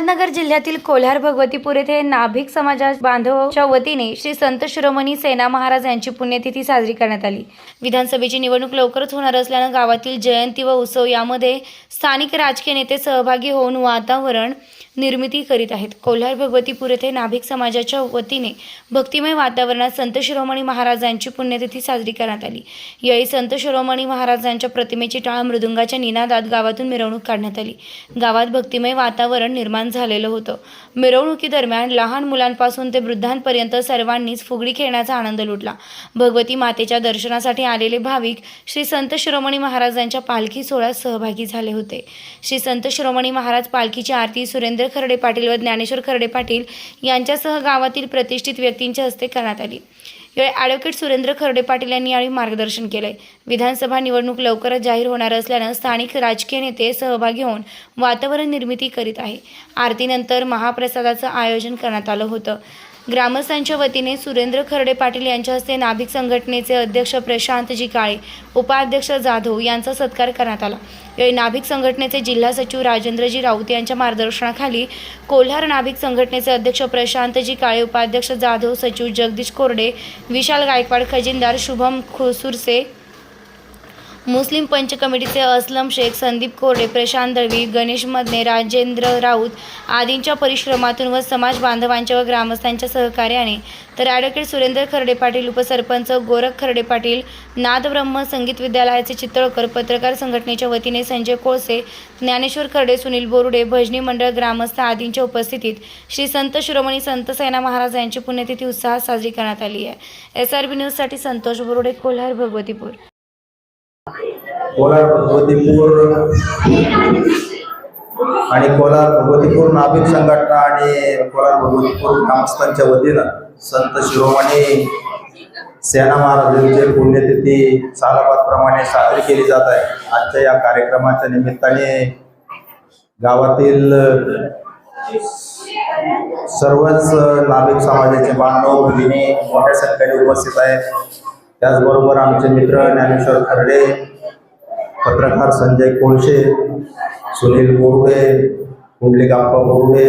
अहमदनगर जिल्ह्यातील कोल्हार भगवतीपूर येथे नाभिक समाजा बांधवच्या वतीने श्री संत शिरोमणी सेना महाराज यांची पुण्यतिथी साजरी करण्यात आली. विधानसभेची निवडणूक लवकरच होणार असल्यानं गावातील जयंती व उत्सव यामध्ये स्थानिक राजकीय नेते सहभागी होऊन वातावरण निर्मिती करीत आहेत. कोल्हार भगवतीपूर येथे नाभिक समाजाच्या वतीने भक्तिमय वातावरणात संत शिरोमणी महाराजांची पुण्यतिथी साजरी करण्यात आली. यावेळी संत शिरोमणी महाराजांच्या प्रतिमेची टाळ मृदुंगाच्या निनादात गावातून मिरवणूक काढण्यात आली. गावात भक्तिमय वातावरण निर्माण झालेलं होतं. मिरवणुकीदरम्यान लहान मुलांपासून ते वृद्धांपर्यंत सर्वांनीच फुगडी खेळण्याचा आनंद लुटला. भगवती मातेच्या दर्शनासाठी आलेले भाविक श्री संत शिरोमणी महाराजांच्या पालखी सोहळ्यात सहभागी झाले होते. श्री संत शिरोमणी महाराज पालखीची आरती सुरेंद्र खर्डे पाटील व ज्ञानेश्वर खर्डे पाटील यांच्यासह गावातील प्रतिष्ठित व्यक्तींच्या हस्ते करण्यात आली. यावेळी ॲडव्होकेट सुरेंद्र खर्डे पाटील यांनी यावेळी मार्गदर्शन केलंय. विधानसभा निवडणूक लवकरच जाहीर होणार असल्यानं स्थानिक राजकीय नेते सहभागी होऊन वातावरण निर्मिती करीत आहे. आरतीनंतर महाप्रसादाचं आयोजन करण्यात आलं होतं. ग्रामस्थांच्या वतीने सुरेंद्र खर्डे पाटील यांच्या हस्ते नाभिक संघटनेचे अध्यक्ष प्रशांतजी काळे उपाध्यक्ष जाधव यांचा सत्कार करण्यात आला. यावेळी नाभिक संघटनेचे जिल्हा सचिव राजेंद्रजी राऊत यांच्या मार्गदर्शनाखाली कोल्हार नाभिक संघटनेचे अध्यक्ष प्रशांतजी काळे उपाध्यक्ष जाधव सचिव जगदीश कोरडे विशाल गायकवाड खजिनदार शुभम खुसुरसे मुस्लिम पंच कमिटीचे असलम शेख संदीप कोरडे प्रशांत दळवी गणेश मदने राजेंद्र राऊत आदींच्या परिश्रमातून व समाज बांधवांच्या व ग्रामस्थांच्या सहकार्याने तर ॲडव्होकेट सुरेंद्र खर्डे पाटील उपसरपंच गोरख खर्डे पाटील नादब्रह्म संगीत विद्यालयाचे चितळकर पत्रकार संघटनेच्या वतीने संजय कोळसे ज्ञानेश्वर खर्डे सुनील बोरुडे भजनी मंडळ ग्रामस्थ आदींच्या उपस्थितीत श्री संत शिरोमणी संत सेना महाराज यांची पुण्यतिथी उत्साहात साजरी करण्यात आली आहे. एस आर बी न्यूजसाठी संतोष बोरुडे कोल्हार भगवतीपूर. कोलार भगवतीपूर आणि कोलार भगवतीपूर नाभिक संघटना आणि कोलार भगवतीपूर ग्रामस्थांच्या वतीनं संत शिरोमणी सेना महाराजांची पुण्यतिथी सालाबादप्रमाणे साजरी केली जात आहे. आजच्या या कार्यक्रमाच्या निमित्ताने गावातील सर्वच नाभिक समाजाचे बांधव भगिनी मोठ्या संख्येने उपस्थित आहेत. त्याचबरोबर आमचे मित्र ज्ञानेश्वर खर्डे पत्रकार संजय कोळशे सुनील बोरुडे कुंडलिकाप्पा बोरुडे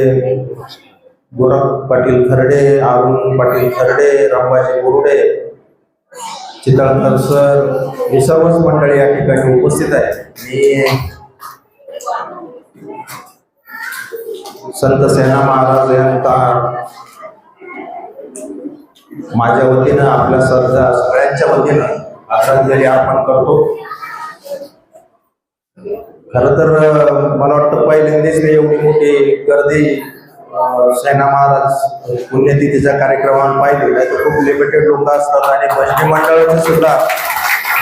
गोरख पाटील खर्डे अरुण पाटील खर्डे रामबाजी बोरुडे चितळकर सर हे सर्वच मंडळी या ठिकाणी उपस्थित आहे मी संत सेना महाराज यांचा माझ्या वतीनं आपल्या सरदा सगळ्यांच्या वतीनं आदरांजली अर्पण करतो. खर तर मला वाटतं पहिल्यांदाच मी एवढी मोठी गर्दी अं, सेना महाराज पुण्यतिथीचा कार्यक्रम पाहिली. नाही तर खूप लिमिटेड लोक असतात आणि भजनी मंडळाचे सुद्धा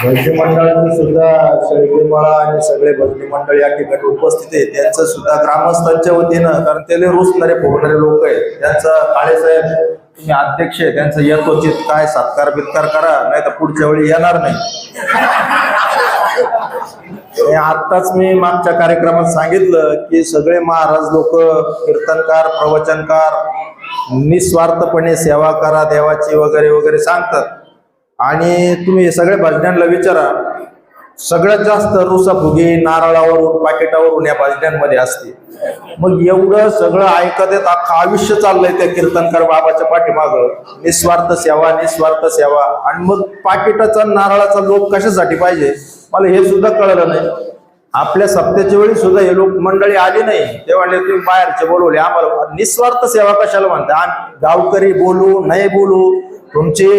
भजनी मंडळाचे सुद्धा शेळकेमाळा आणि सगळे भजनी मंडळ या ठिकाणी उपस्थित आहे त्यांचं सुद्धा ग्रामस्थांच्या वतीनं कारण त्याला रुसणारे फोडणारे लोक आहेत. त्यांचं काळेसाहेब तुम्ही अध्यक्ष आहे त्यांचं यथोचित काय सत्कार बित्कार करा नाही तर पुढच्या वेळी येणार नाही. आत्ताच मी मागच्या कार्यक्रमात सांगितलं की सगळे महाराज लोक कीर्तनकार प्रवचनकार निस्वार्थपणे सेवा करा देवाची वगैरे वगैरे सांगतात. आणि तुम्ही हे सगळे भजनांना विचारा. सगळ्यात जास्त रुसाफुगी नारळावरून पाकिटावरून या बाजण्यांमध्ये असते. मग एवढं सगळं ऐकत येत अख्खा आयुष्य चाललंय त्या कीर्तनकार बाबाच्या पाठीमाग. निस्वार्थ सेवा निस्वार्थ सेवा. आणि मग पाकिटाचा नारळाचा लोक कशासाठी पाहिजे? मला हे सुद्धा कळलं नाही. आपल्या सप्त्याच्या वेळी सुद्धा हे लोक मंडळी आली नाही. ते म्हणले तुम्ही बाहेरचे बोलवले आम्हाला निस्वार्थ सेवा कशाला म्हणता? आम- गावकरी बोलू नाही बोलू. तुमची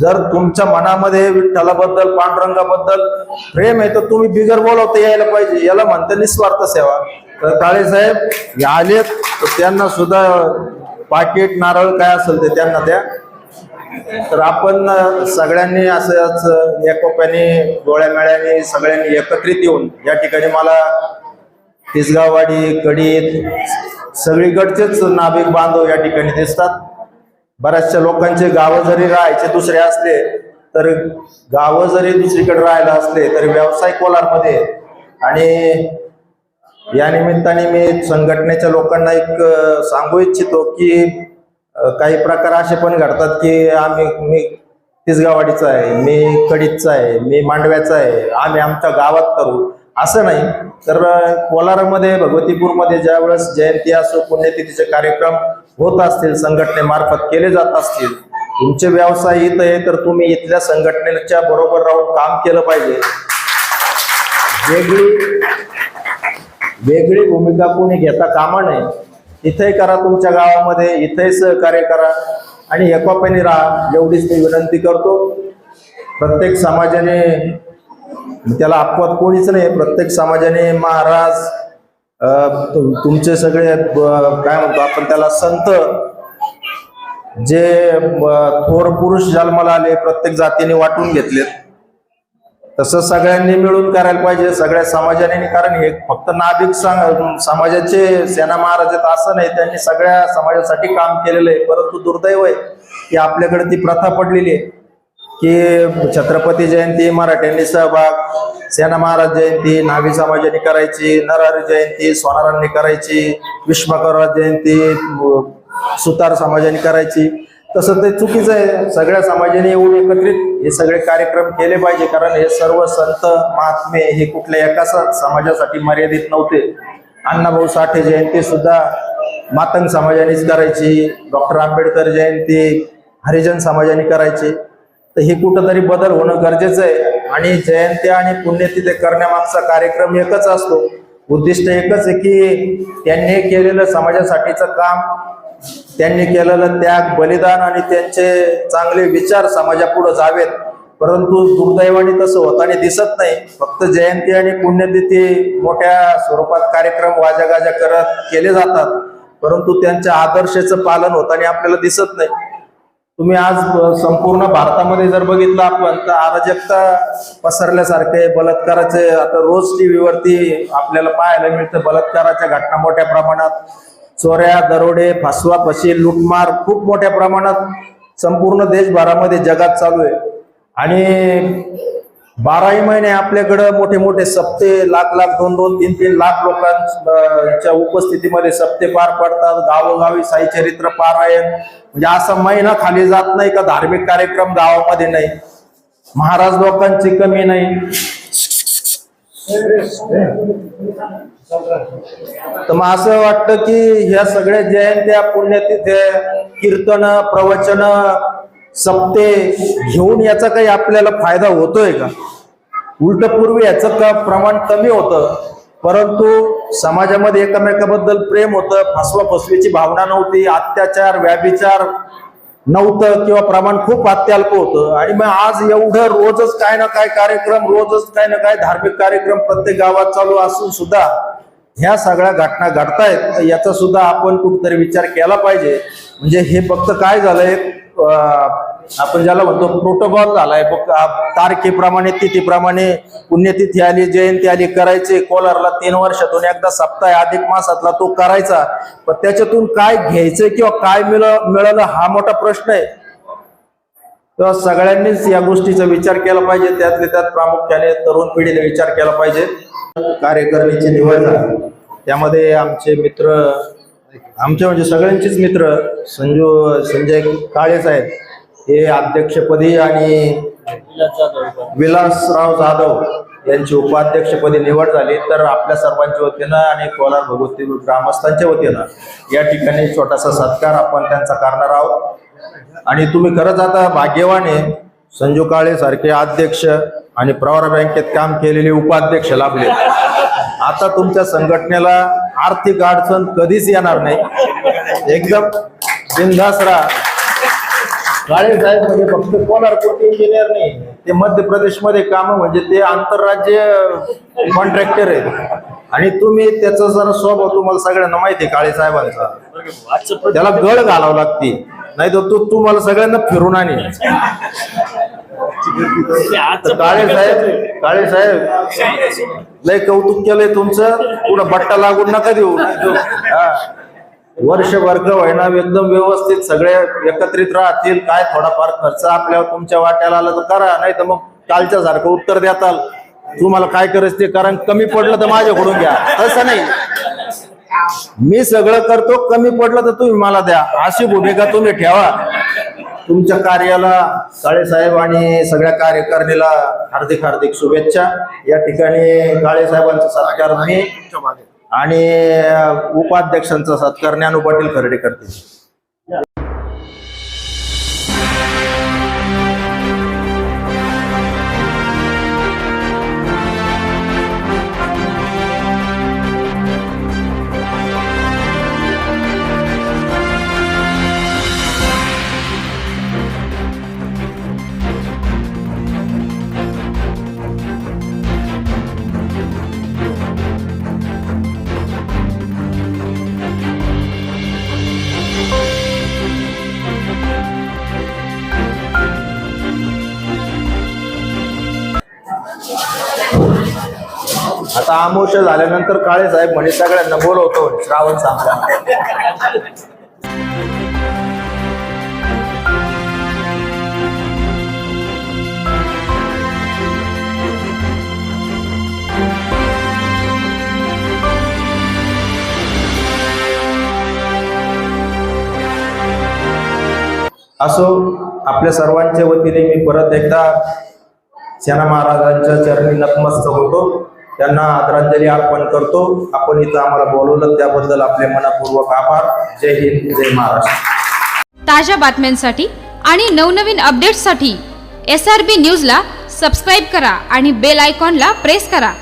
जर तुमच्या मनामध्ये विठ्ठलाबद्दल पांडुरंगाबद्दल प्रेम आहे तर तुम्ही बिगर बोलवता यायला पाहिजे. याला म्हणते निस्वार्थ सेवा. तर काळे साहेब आलेत तर त्यांना सुद्धा पाकिट नारळ काय असेल ते त्यांना द्या. तर आपण सगळ्यांनी असंच एकोप्याने डोळ्यामेळ्याने सगळ्यांनी एकत्रित येऊन या ठिकाणी मला तिसगाववाडी कडीत सगळीकडचेच नाभिक बांधव या ठिकाणी दिसतात. बऱ्याचशा लोकांचे गावं जरी राहायचे दुसरे असले तर गावं जरी दुसरीकडे राहायला असले तरी व्यवसाय कोलारमध्ये आणि या निमित्ताने मी संघटनेच्या लोकांना एक सांगू इच्छितो की काही प्रकार असे पण घडतात की आम्ही मी तिसगावाडीचा आहे मी कडीचा आहे मी मांडव्याचा आहे आम्ही आमच्या गावात करू. असं नाही. तर कोलारमध्ये भगवतीपूरमध्ये ज्यावेळेस जयंती असो पुण्यतिथीचे कार्यक्रम होत असतील संघटनेमार्फत केले जात असतील तुमचे व्यवसाय इथं आहे तर तुम्ही इथल्या संघटनेच्या बरोबर राहून काम केलं पाहिजे. वेगळी वेगळी भूमिका कोणी घेता कामा नये. इथेही करा तुमच्या गावामध्ये इथेही सहकार्य करा आणि एकोप्याने राहा एवढीच मी विनंती करतो. प्रत्येक समाजाने त्याला अपवाद कोणीच नाही प्रत्येक समाजाने महाराज तुमचे सगळे काय म्हणतो आपण त्याला संत जे थोर पुरुष जन्माला आले प्रत्येक जातीने वाटून घेतलेत. तसं सगळ्यांनी मिळून करायला पाहिजे सगळ्या समाजाने कारण हे फक्त नाभिक समाजाचे सेना महाराज आहेत असं नाही त्यांनी सगळ्या समाजासाठी काम केलेलं आहे. परंतु दुर्दैव आहे की आपल्याकडे ती प्रथा पडलेली आहे की छत्रपती जयंती मराठ्यांनी सहभाग सेना महाराज जयंती नावी समाजाने करायची नरहरी जयंती सोनारांनी करायची विश्वकराव जयंती सुतार समाजाने करायची. तसं ते चुकीचं आहे. सगळ्या समाजाने येऊन एकत्रित हे सगळे कार्यक्रम केले पाहिजे. कारण हे सर्व संत महात्मे हे कुठल्या एका समाजासाठी मर्यादित नव्हते. अण्णाभाऊ साठे जयंती सुद्धा मातंग समाजानेच करायची. डॉक्टर आंबेडकर जयंती हरिजन समाजाने करायची. तर हे कुठंतरी बदल होणं गरजेचं आहे. आणि जयंती आणि पुण्यतिथी करण्यामागचा कार्यक्रम एकच असतो. उद्दिष्ट एकच आहे की त्यांनी केलेलं समाजासाठीचं काम त्यांनी केलेलं त्याग बलिदान आणि त्यांचे चांगले विचार समाजापुढे जावेत. परंतु दुर्दैवाने तसं होताना दिसत नाही. फक्त जयंती आणि पुण्यतिथी मोठ्या स्वरूपात कार्यक्रम वाजागाजा करत केले जातात. परंतु त्यांच्या आदर्शाचं पालन होताना आपल्याला दिसत नाही. तुम्ही आज संपूर्ण भारतामध्ये जर बघितलं आपण तर अराजकता पसरल्यासारखे बलात्काराचे आता रोज टीव्हीवरती आपल्याला पाहायला मिळतं बलात्काराच्या घटना मोठ्या प्रमाणात. चोऱ्या दरोडे फसवा फशी लुटमार खूप मोठ्या प्रमाणात संपूर्ण देशभरामध्ये जगात चालू आहे. आणि बाराही महिने आपल्याकडं मोठे मोठे सप्ते लाख लाख दोन दोन तीन तीन लाख लोकांच्या उपस्थितीमध्ये सप्ते पार पडतात. गावोगावी साई चरित्र पारायण म्हणजे असा महिना खाली जात नाही का? धार्मिक कार्यक्रम गावामध्ये नाही. महाराज लोकांची कमी नाही. तर मग असं वाटतं की ह्या सगळ्या जयंत्या पुण्यतिथे कीर्तन प्रवचन सप्ते घेऊन याचा काही आपल्याला फायदा होतोय का? उलट पूर्वी याचं का प्रमाण कमी होतं परंतु समाजामध्ये एकमेकाबद्दल प्रेम होतं फसवा फसवीची भावना नव्हती अत्याचार व्याभिचार नव्हतं किंवा प्रमाण खूप अत्यल्प होतं. आणि मग आज एवढं रोजच काय ना काय कार्यक्रम रोजच काय ना काय धार्मिक कार्यक्रम प्रत्येक गावात चालू असून सुद्धा ह्या सगळ्या घटना घडतायत याचा सुद्धा आपण कुठेतरी विचार केला पाहिजे. म्हणजे हे फक्त काय झालंय? आपण ज्याला म्हणतो प्रोटोकॉल झालाय. तारखेप्रमाणे तिथीप्रमाणे पुण्यतिथी आली जयंती आली करायचे कोलारला तीन वर्षातून एकदा सप्ताह अधिक मासातला तो करायचा. पण त्याच्यातून काय घ्यायचं किंवा काय मिळ मिळालं हा मोठा प्रश्न आहे. तेव्हा सगळ्यांनीच या गोष्टीचा विचार केला पाहिजे. त्यातले त्यात प्रामुख्याने तरुण पिढीने विचार केला पाहिजे. कार्यकारिणीची निवड झाली. त्यामध्ये आमचे मित्र आमचे म्हणजे सगळ्यांचेच मित्र संजू संजय काळेच आहेत. हे अध्यक्षपदी आणि विलासराव जाधव यांची उपाध्यक्षपदी निवड झाली. तर आपल्या सर्वांच्या वतीनं आणि कोलार भगवती ग्रामस्थांच्या वतीनं या ठिकाणी छोटासा सत्कार आपण त्यांचा करणार आहोत. आणि तुम्ही खरंच आता भाग्यवाने संजू काळे सारखे अध्यक्ष आणि प्रवार बँकेत काम केलेले उपाध्यक्ष लाभले आता तुमच्या संघटनेला आर्थिक अडचण कधीच येणार नाही. एकदम बिंदास राहा. काळे साहेब म्हणजे फक्त कोलार इंजिनियर नाही ते मध्य प्रदेशमध्ये काम म्हणजे ते आंतरराज्य कॉन्ट्रॅक्टर आहेत. आणि तुम्ही त्याचा जरा स्वभाव तुम्हाला सगळ्यांना माहिती आहे काळे साहेबांचा. त्याला गळ घालावं लागते. नाही तर तो तुम्हाला सगळ्यांना फिरून आणि काळे साहेब काळे साहेब लय कौतुक केलंय तुमचं. पुढं बट्टा लागून नका देऊ. वर्षभर का होईना एकदम व्यवस्थित सगळे एकत्रित राहतील. काय थोडाफार खर्च आपल्यावर तुमच्या वाट्याला आला तर करा नाही तर मग कालच्या सारखं उत्तर देताल तुम्हाला काय करायचं ते कारण कमी पडलं तर माझ्याकडून घ्या. तसं नाही. मी सगळं करतो कमी पडलं तर तुम्ही मला द्या. अशी भूमिका तुम्ही ठेवा. तुमच्या कार्याला काळेसाहेब आणि सगळ्या कार्यकारिणीला हार्दिक हार्दिक शुभेच्छा. या ठिकाणी काळेसाहेबांचा सत्कार मी आणि उपाध्यक्षांचा सत्कार ज्ञानू पाटील खर्डे करते आता झाल्यानंतर काळे साहेब म्हणे सगळ्यांना बोलवतो. श्रावण संपला. असो आपल्या सर्वांच्या वतीने मी परत एकदा सेना महाराजांच्या चरणी नतमस्त होतो. त्यांना आदरांजली अर्पण करतो. आपण इथं आम्हाला बोलवलं. त्याबद्दल आपले मनपूर्वक आभार. जय हिंद जय महाराष्ट्र. ताज्या बातम्यांसाठी आणि नवनवीन अपडेट्ससाठी एस आर बी न्यूजला सबस्क्राईब करा आणि बेल आयकॉनला प्रेस करा.